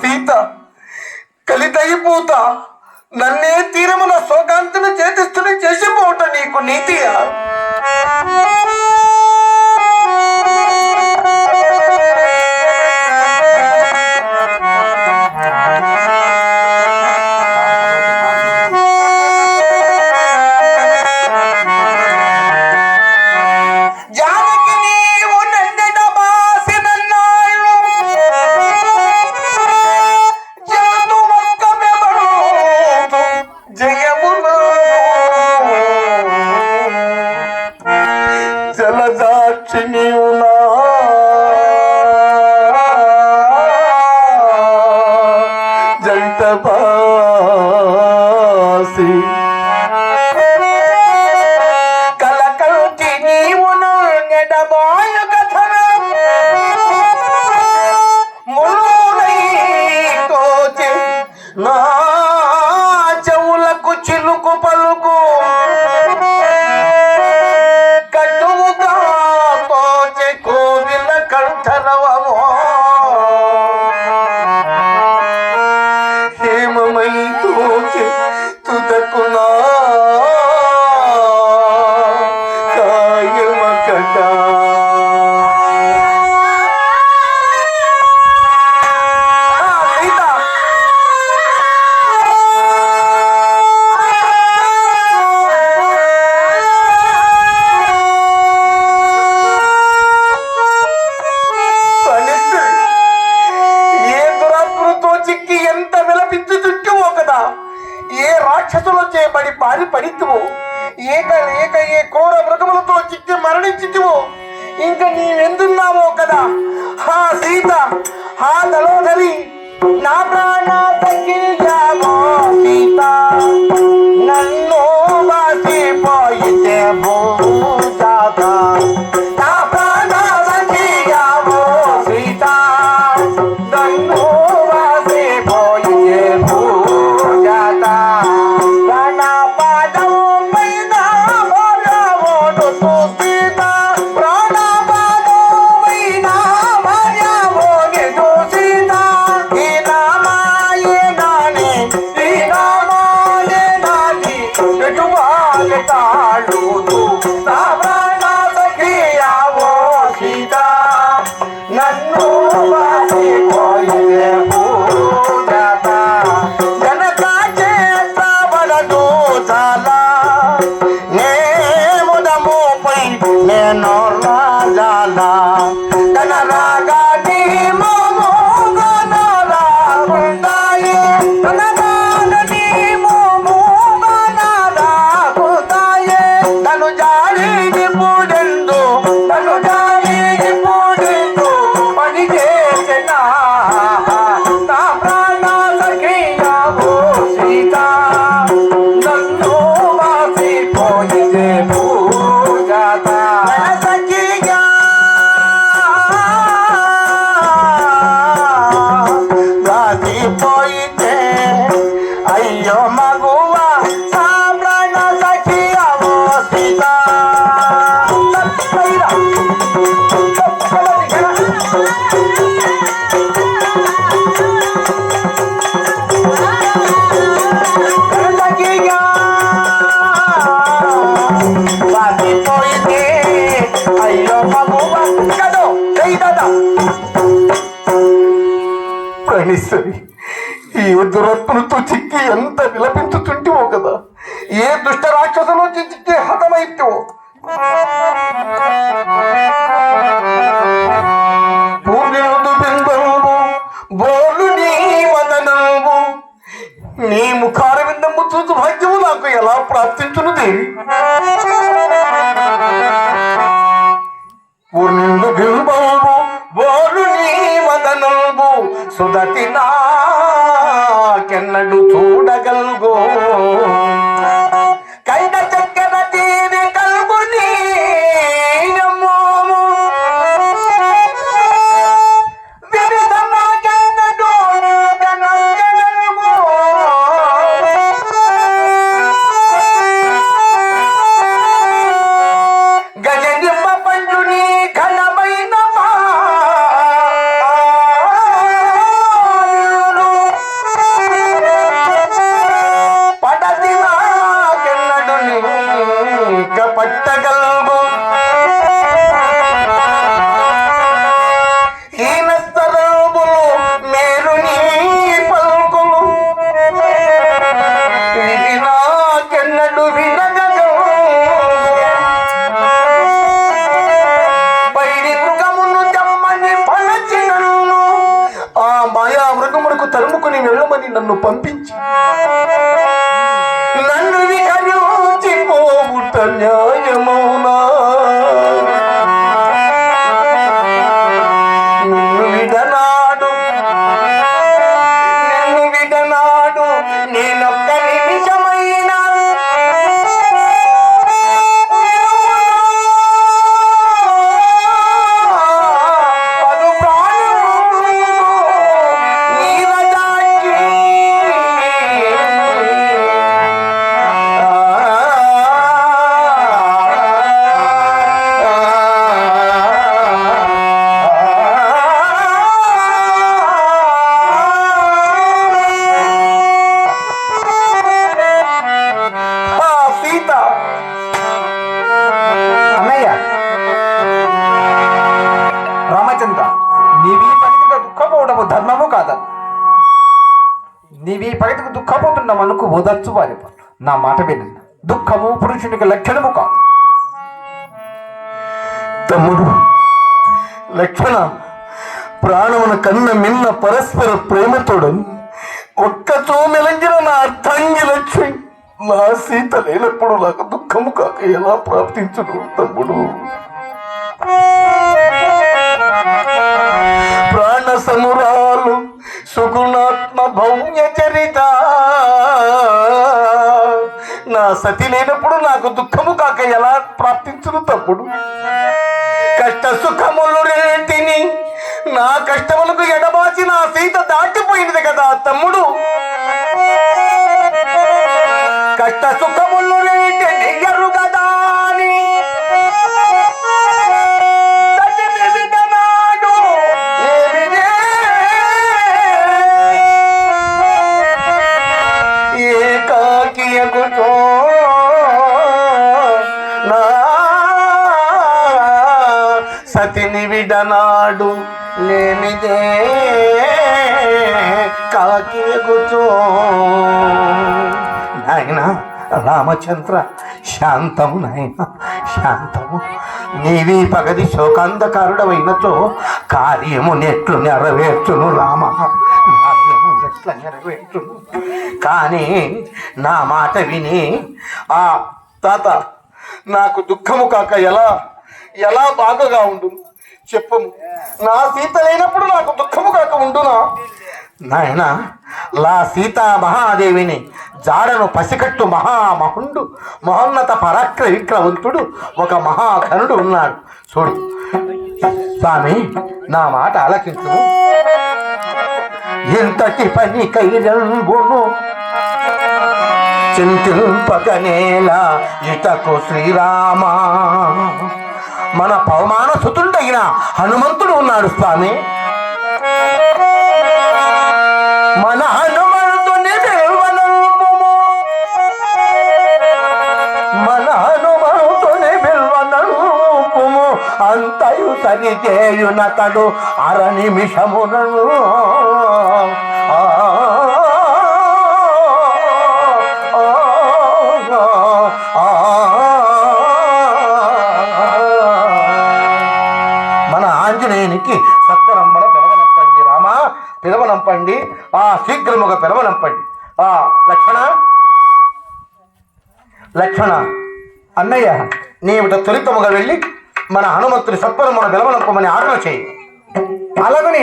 సీత కలితగిపోత నన్నే తీరమున శోకాంతను చేతిస్తుని చేసిపోవట నీకు నీతియా? ಪಡಿತವು ಏಕ ಏಕ ಏ ಕ್ರೋಡ ಮೃಗಮಲತೋ ಚಿಕ್ಕ ಮರಣಿಸಿದ್ದವು ಇಂಕ ನೀವೆಂದು ನಾವು ಕದಾ? ಹಾ ಸೀತಾ, ಹಾ ದಲೋ ನಾ learn all. ఇత్తివో కదా ఏ దుష్ట రాక్షసులు హతమైత్తివో నన్ను నీవీ పగతికి దుఃఖపోతున్నాం అనుకు ఓదర్చు వారి నా మాట వినండి. దుఃఖము పురుషునికి లక్షణము కాదు. తమ్ముడు లక్షణ ప్రాణమున కన్న మిన్న పరస్పర ప్రేమతోడు ఒక్కచో మెలంగిన నా అర్థంగి లక్ష్మి నా సీత లేనప్పుడు నాకు దుఃఖము కాక ఎలా ప్రాప్తించును తమ్ముడు? ప్రాణ సమురాలు సుగుణాత్మ భౌమ్య సతి లేనప్పుడు నాకు దుఃఖము కాక ఎలా ప్రాప్తించును తప్పుడు కష్ట సుఖములు రేటిని నా కష్టములకు ఎడబాచి నా సీత దాటిపోయినది కదా తమ్ముడు? కష్ట సుఖములు సతిని విడనాడు లేనిదే కాకియకుతో నాయన రామచంద్ర శాంతము నాయన శాంతము. నీవి పగది శోకాంధకారుడమైనచో కార్యము నెట్లు నెరవేర్చును రామ. కార్యము నెట్ల నెరవేర్చును. కానీ నా మాట విని ఆ తాత నాకు దుఃఖము కాక ఎలా ఎలా బాధగా ఉండును? చెప్పము. నా సీత లేనప్పుడు నాకు దుఃఖము కాక ఉండునా? నాయన లా సీతా మహాదేవిని జాడను పసికట్టు మహామహుండు మహోన్నత పరాక్ర విక్రవంతుడు ఒక మహాధనుడు ఉన్నాడు. చూడు. స్వామి నా మాట ఆలకించు. ఎంతటి పని కైరంబును చింతింపకనేలా ఇటకు శ్రీరామా. మన పవమాన సుతుండగిన హనుమంతుడు ఉన్నాడు స్వామి. మన హనుమంతుని బిల్వనంపుము. మన హనుమంతుని బిల్వనంపుము. అంతయు సరిచేయునతడు అర నిమిషమునను. ఆంజనేయునికి సత్వరంబల పిలవనంపండి రామా పిలవనంపండి. ఆ శీఘ్రముగా పిలవనంపండి. ఆ లక్ష్మణ లక్ష్మణ అన్నయ్య నీవిట త్వరితముగా వెళ్ళి మన హనుమంతుని సత్వరమున పిలవనంపమని ఆర్డర్ చేయి. అలాగనే